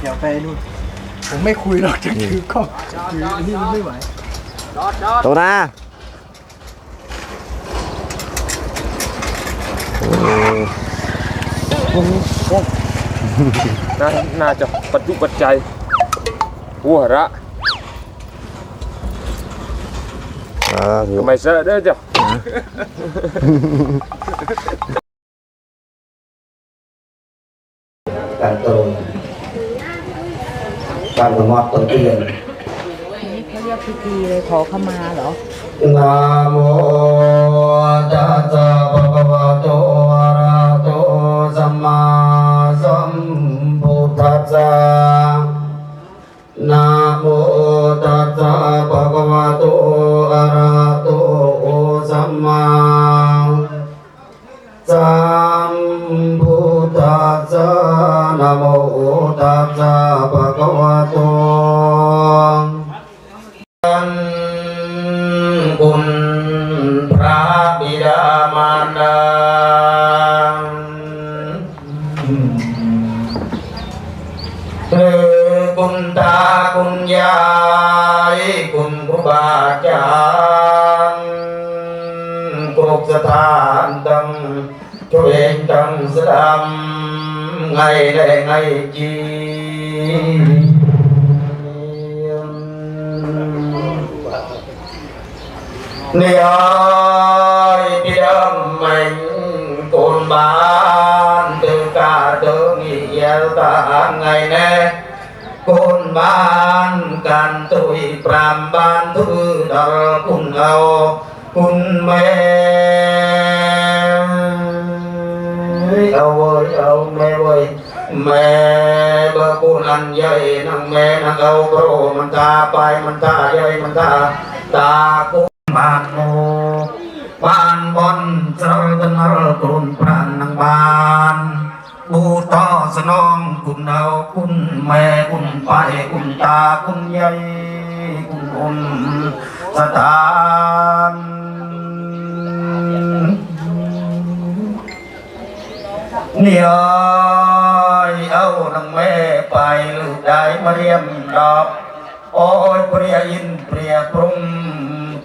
เดี๋ยวไปนู่นผมไม่คุยหรอกจะถือกล้องถืออันนี้มันไม่ไหวโตนะโอ้น่าน่าจะปัจจุปัจจัยหัวระอ่าถือ ทำไมเสอะเด้อเจ้าการตรง การประมอบตนเตียนนี่เขาเรียกพิธีเลยขอขมาเหรอนะโมตัสสะภะคะวะโตอะระหะโตสัมมาสัมพุทธัสสะนะโมตัสสะภะคะวะโตอะระหะโตสัมมาสัม ตัสสะภะคะวะโตคุณพระบิดามารดาหรือคุณตาคุณยายคุณครูบาอาจารย์กรุกสถานตั้งช่วยตั้งสดำ ไงได้ไงจี Ni ơi biết mình cồn bán từ cả từ nghỉ yêu ta ngày nay cồn bán can tuổi pram ban thư đờ cùng ao cùng mẹ เอาเว้ยเอาแม่เว้ยแม่บะกูนันยายนางแม่นางเอาโปรมันตาไปมันตายายมันตาตากูบานโมบานบอนสรลนมรกรุนพรานนางบานบูต่อสนองคุณเอาคุณแม่คุณไปคุณตาคุณยายคุณคุณสถาน នាយអោនឹងមេបៃលឺដៃមករៀមដប់អូយព្រះអិនព្រះព្រំ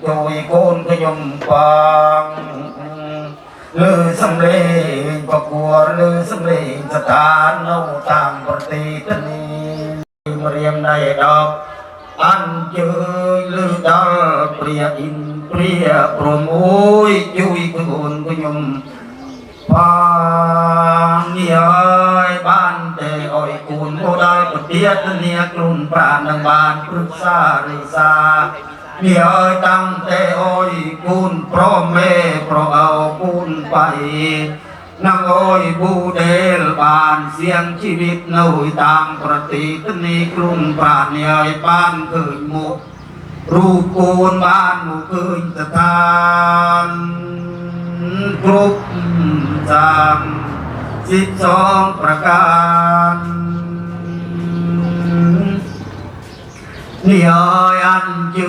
ជួយគូនខ្ញុំផងលឺសំលេងប្រគួរលឺសំលេងស្ថាននៅតាមប្រទេសទីនេះមករៀមដៃដប់អញ្ជើញលឺដល់ព្រះអិនព្រះព្រំអើយជួយគូនខ្ញុំ ความเยยบ้านเดอ้อยกูนโอดายดเตียตเนียกลุ่มปราณังบานปรึกษาริซาเมียตั้งเตอ้อยกูนพร้อมแม่พร้อมเอากูนไปนางอ้อยบูเดลบานเสียงชีวิตนอยต่างปฏิทินีกลุ่มปราณเยยบ้านเคยหมุรูปกูนบ้านหมู่เกิตะทาน ครบจำสิบสองประการนี่อ้อยอันเจ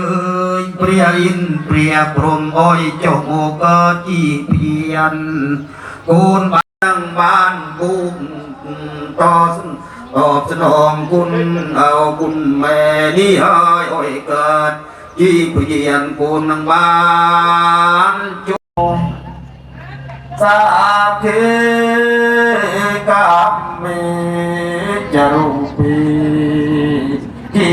ยเปรียอินเปรียพรมอ้อยจ้าโมก็จีเพียนโกนบ้านบ้านบุญต่อสตอบสนองคุณเอาคุณแม่นี่เอ้ยอ้อยเกิดจีเพียนโกนนางบ้านจุสั พเพกัมเมจารุปีกิ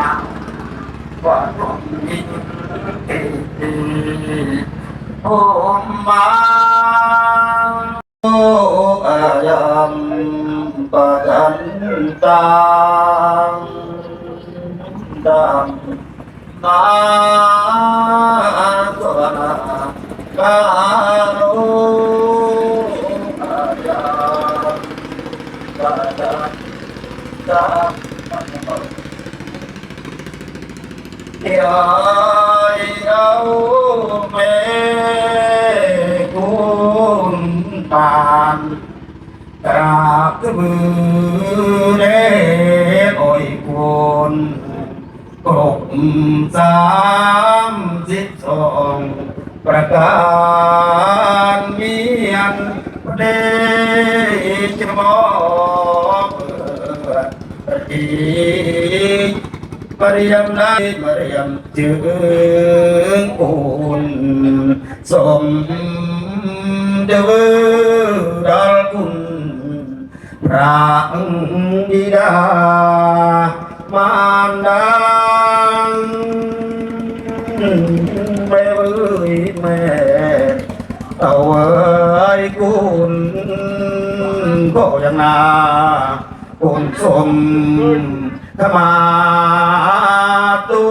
ริสิการติดานตริเกวิมาเตทิเตราตา taruh pada ายเอาเมกุนตานตราบมือเด้โอยคุณกรบสามสิบสองประการเมียนเดชมอบประจี ปริยมนาเมริยมจึงอุ่นสมเดวดาลคุณพระบิดามารดาแม่เอ้ยแม่เอาไว้คุณก็ยังนาคุณสมธรรมา ตุ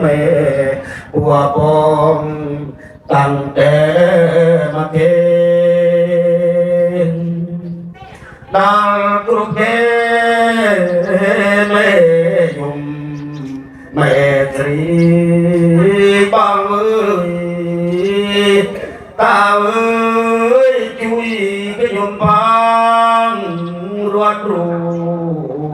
เมหัวปองตั้งแต่มาเกณฑ์ดังกรุเกเมยุมเมตรีบังเอยตาเอ้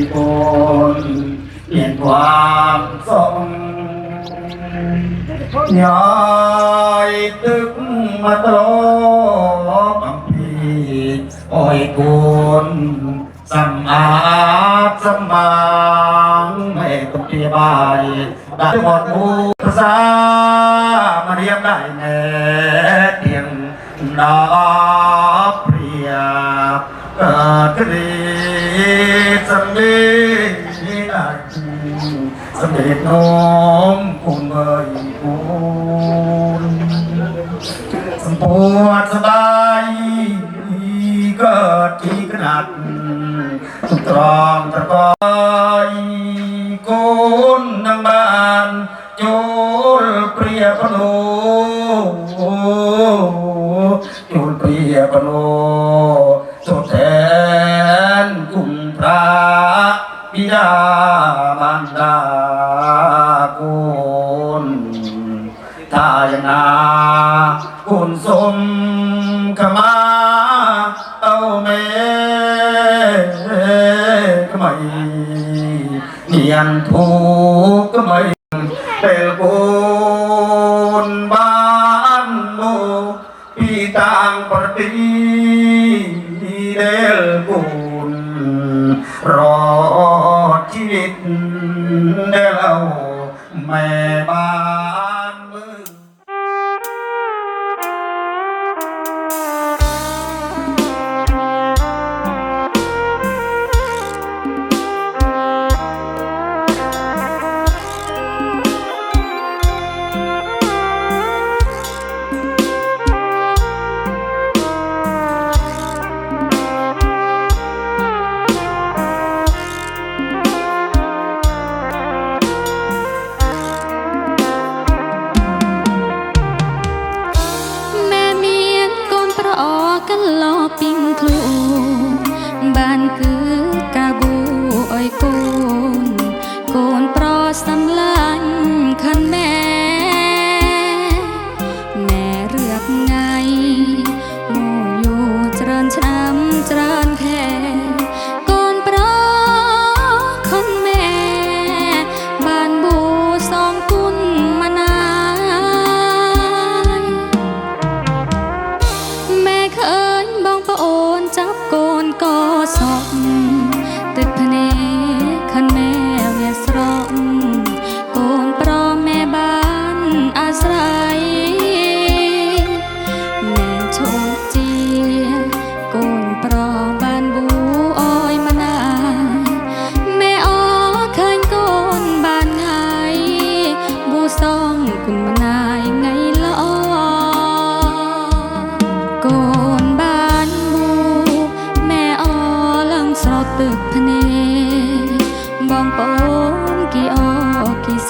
อ้ยไปโกนเปลี่ยนความทรงย้อยตึกมาตลอดพีโอ้ยโกนสำอาดสำบางให้กับเปียบายได้หมดมูภาษามาเรียบได้แน่เพียงดอเปรียบเกิดกรี สำเร็จได้สำเด็จน้อมคุณเอ่ยคุณสมบูรณ์สบาย บิดามารดาคุณทายนา ม่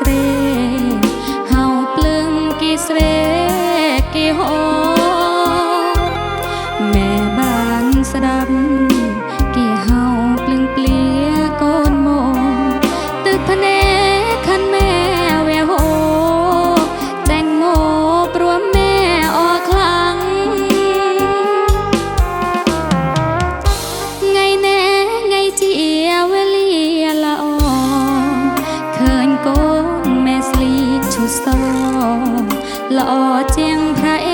Israel. หล่อเจียงพระเอ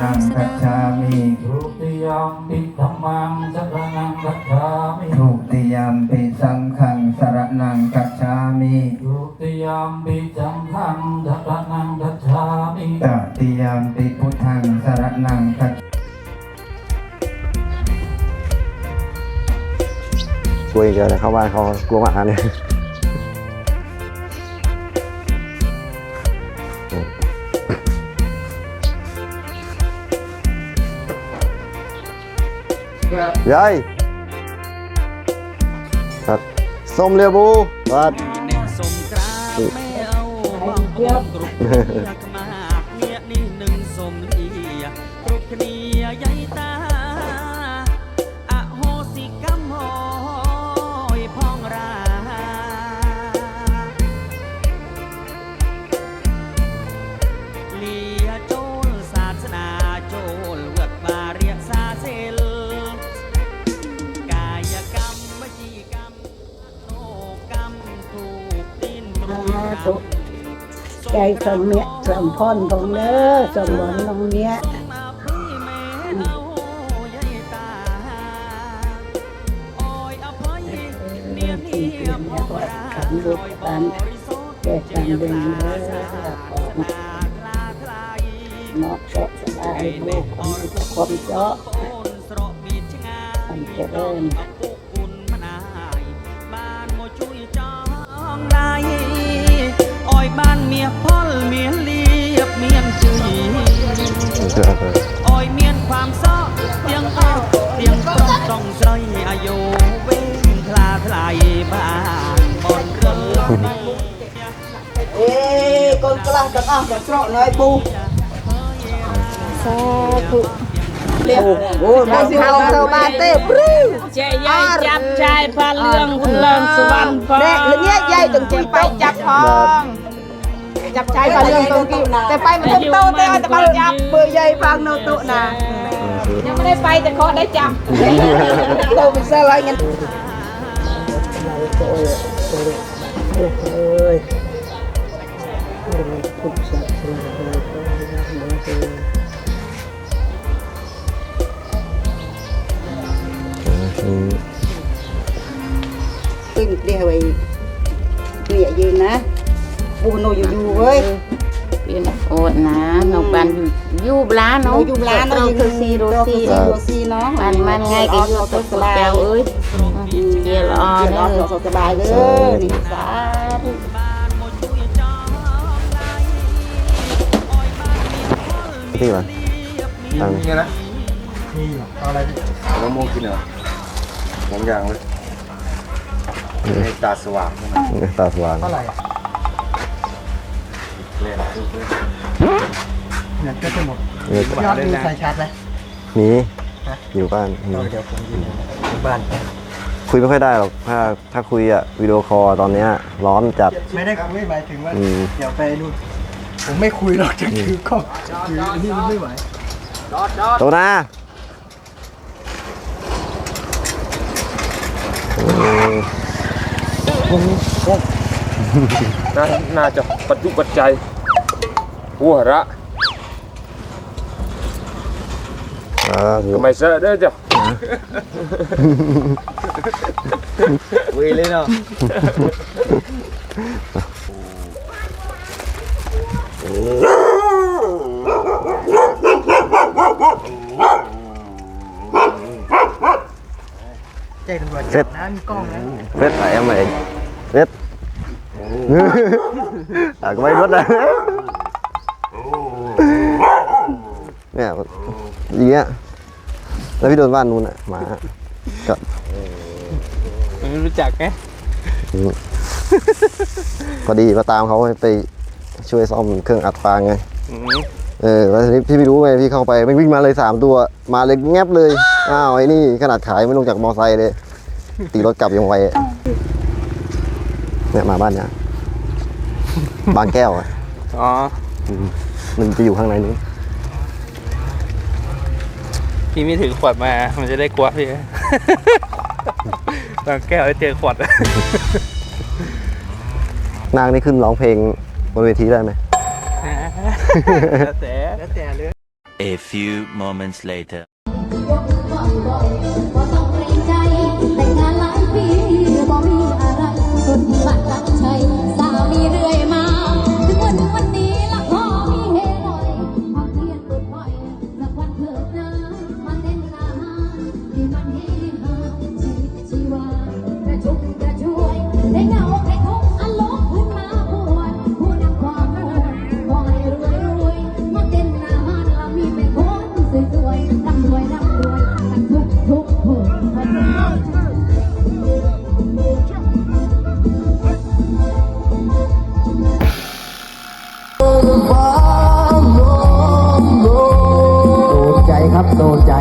นังนสกัจดาฉามิทุติยมปิธรรมังสรณังกัจฉามิทุติยมปิสังฆังสรนังกัจฉามิทุติยมปิจังฆังสรณังกัจฉามิตติยมปิพุทธังสรนังกัจกลัวอย่างเดียวเลยเข้าบ้านเขากลัวหมาเนี่ย ยายครับส้มเรียบูวัดสมกราบไม่เอาบางคนกรุบ ปรุงกรรมใจสมเมียสมพรตรงเด้อสมหวังตรงเนี้ยมาพี่แม่เอาใหญ่ตาโอ้ยอภัยเนียเนียมองราโอยบริสุทธิ์เจียมตาสาสนาคลาคลายเนาะเจาะสบายลูกของทุกคนเจาะโอนสระมีชงาให้เริญ อ้อยบ้านเมียพ่อลเมียเลียบเมียนจุยอ้อยเมียนความซ้อเตียงอ้อเตียงตรงต้องใส่อายุเว้งคลาทลายบ้านบอนเรือใน เอ้กนกล้าตั้งอ้าวจะเจาะน้อยปูสาธุเรียกโอ้มาสิเอาเตาบาเต้ปรึ้ง เ จับชายพาเรื่องคุณเลิงสุวรรณพแรกแล้วเนี่ยยายต้องไปจับพองจับชาเรื่องตรงกี้แต่ไปมันต้องโตแต่แต่มาจับเบอร์ใหญ่ฟังโนตุนะยังไม่ได้ไปแต่เขาได้จับเราเป็นอะไรกันตึ้งเดียวไอ้เมียยืนนะ ปูโนอยู่อยู่เว้ยเป็นโอดนะนกบันอยู่บลาโนเนาะอยู่ร้านเราเราคือซีโรซีโรซีเนาะมันมันไงก็อยู่ตัวสแกวเอ้ยเกียร์ออเดี๋ยวเด้เราอสบายเลยนี่สาธุพี่มาทางนี่นะนี่เอาอะไรพี่มะม่วงกินเหรอสองอย่างเลยให้ตาสว่างใช่ไหมตาสว่างเท่าไหร่ เล่นเนี่ยก็จะหมดเนี่ยยอดมีใส่ชาร์จไหม หนีอยู่บ้านหนีเออเดี๋ยวผมอยู่ที่บ้าน คุยไม่ค่อยได้หรอกถ้าถ้าคุยอะวิดีโอคอลตอนเนี้ยร้อนจัด ไม่ได้คุยหมายถึงว่าอืม เดี๋ยวไปนู่นผมไม่คุยหรอกจะถือกล้องถืออันนี้มันไม่ไหวโตนะโอ้ น่าน่าจะปัจจุปัจจัยหัวระอ่าทำไมเสะเด้อจ้ะวีเลยเนาะใจตำรวจจับนะมีกล้องนะเฟสไหนเอามาเองเฟส อะก็ไม่รถนะเนี่ยอย่างเงี้ยแล้วพี่โดนบ้านนู้นอะหมาก็ไม่รู้จักไงพอดีมาตามเขาไปช่วยซ่อมเครื่องอัดฟางไงเออแล้วทีนี้พี่ไม่รู้ไงพี่เข้าไปไม่งวิ่งมาเลยสามตัว มาเลยแงบเลยอ้าวไอ้นี่ขนาดขายไม่ลงจากมอไซค์เลย ตีรถกลับยังไวอะเนี่ยมาบ้านเนี่ย บางแก้วอะอ๋อมันจะอยู่ข้างในนี้ พี่ไม่ถือขวดมา มันจะได้กลัวพี่ บางแก้วได้เจอขวด นางนี่ขึ้นร้องเพลงบนเวทีได้ไหม แล้วแต่แล้วแต่เลย A few moments later. ครับโดนใจ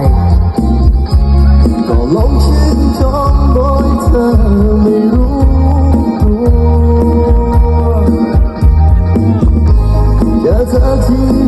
ก็ลงชื่นชมโดยเธอไม่รู้ตัวเจอเธอที่